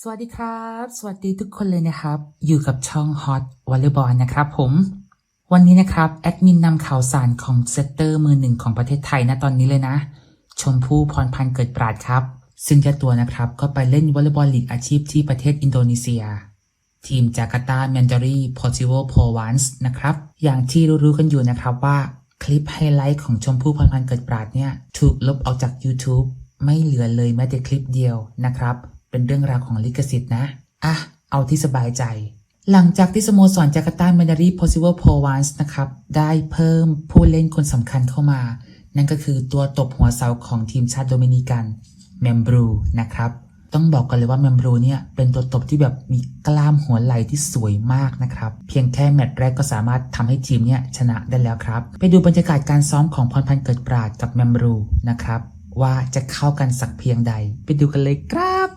สวัสดีครับ สวัสดีทุกคนเลยนะครับ อยู่กับช่อง Hot Volleyball นะครับผม วันนี้นะครับแอดมินนำข่าวสารของเซตเตอร์มือหนึ่งของประเทศไทยนะตอนนี้เลยนะ ชมพู่พรพันธ์เกิดปราดครับ ซึ่งเจ้าตัวนะครับก็ไปเล่นวอลเลย์บอลลีกอาชีพที่ประเทศอินโดนีเซีย ทีมจาการ์ตาแมนดารีพอซิโวโพวันส์นะครับอย่างที่รู้ๆกันอยู่นะครับว่าคลิปไฮไลท์ของชมพู่พรพันธ์เกิดปราดเนี่ยถูกลบออกจาก YouTube ไม่เหลือเลยแม้แต่คลิปเดียวนะครับ เป็นเรื่องราวของลิขสิทธิ์นะ อะ เอาที่สบายใจ หลังจากที่สโมสรจาการ์ตาแมนดารีพซิเวลโพวันส์นะครับ ได้เพิ่มผู้เล่นคนสำคัญเข้ามา นั่นก็คือตัวตบหัวเสาของทีมชาติโดมินิกันแมมบรูนะครับต้องบอกกันเลยว่าแมมบรูเนี่ยเป็นตัวตบที่แบบมีกล้ามหัวไหล่ที่สวยมากนะครับ เพียงแค่แมตช์แรกก็สามารถทำให้ทีมเนี่ยชนะได้แล้วครับ ไปดูบรรยากาศการซ้อมของพรพันธ์เกิดปราดกับแมมบรูนะครับ ว่าจะเข้ากันสักเพียงใด ไปดูกันเลยครับ